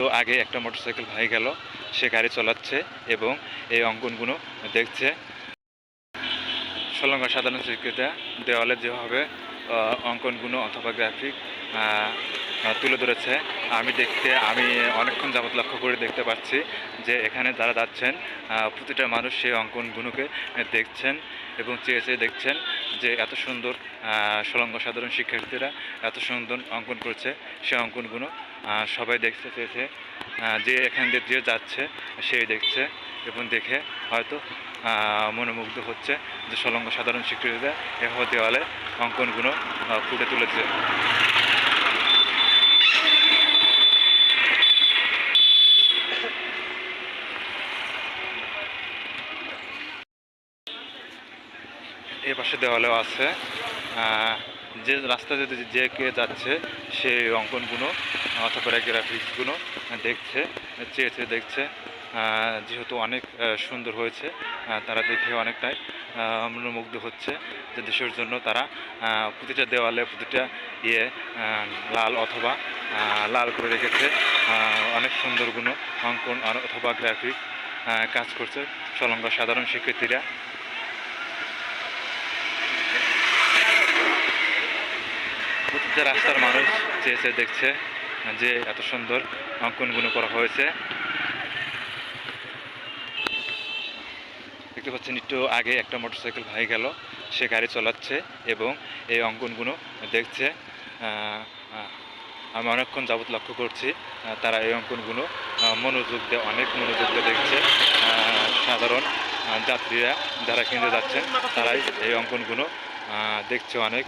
তো আগে একটা মোটরসাইকেল ভাই গেল, সে গাড়ি চলাচ্ছে এবং এই অঙ্কনগুলো দেখছে। সলঙ্গা সাধারণ শিক্ষিতা দেওয়ালে যেভাবে অঙ্কনগুলো অথবা গ্রাফিক তুলে ধরেছে। আমি দেখতে, আমি অনেকক্ষণ যাবত লক্ষ্য করে দেখতে পাচ্ছি যে এখানে যারা যাচ্ছেন প্রতিটা মানুষ সেই অঙ্কনগুলোকে দেখছেন এবং চেয়ে চেয়ে দেখছেন যে এত সুন্দর সলঙ্গ সাধারণ শিক্ষার্থীরা এত সুন্দর অঙ্কন করছে। সেই অঙ্কনগুলো সবাই দেখতে চেয়েছে যে এখান দিয়ে যে যাচ্ছে, সেই দেখছে। এবং দেখে হয়তো মনোমুগ্ধ হচ্ছে যে সলঙ্গ সাধারণ শিক্ষার্থীরা এভাবে দেওয়ালে অঙ্কনগুলো ফুটে তুলেছে। এ পাশে দেওয়ালেও আছে যে রাস্তা যে যে কে যাচ্ছে, সেই অঙ্কনগুলো, অথবা গ্রাফিক্সগুলো দেখছে, চেয়ে চেয়ে দেখছে। যেহেতু অনেক সুন্দর হয়েছে তারা দেখে অনেকটাই মনোমুগ্ধ হচ্ছে। যে দেশের জন্য তারা প্রতিটা দেওয়ালে প্রতিটা ইয়ে লাল অথবা লাল করে রেখেছে। অনেক সুন্দরগুলো অঙ্কন আর- অথবা গ্রাফিক কাজ করছে। সলঙ্গ সাধারণ শিক্ষার্থীরা। প্রতিটা রাস্তার মানুষ চেয়ে চেয়ে দেখছে যে এত সুন্দর অঙ্কনগুলো করা হয়েছে। দেখতে পাচ্ছেন একটু আগে একটা মোটরসাইকেল ভাই গেল, সে গাড়ি চালাচ্ছে এবং এই অঙ্কনগুলো দেখছে। আমি অনেকক্ষণ যাবৎ লক্ষ্য করছি তারা এই অঙ্কনগুলো মনোযোগ দিয়ে, অনেক মনোযোগ দিয়ে দেখছে। সাধারণ যাত্রীরা যারা কিনতে যাচ্ছেন, তারাই এই অঙ্কনগুলো দেখছে অনেক।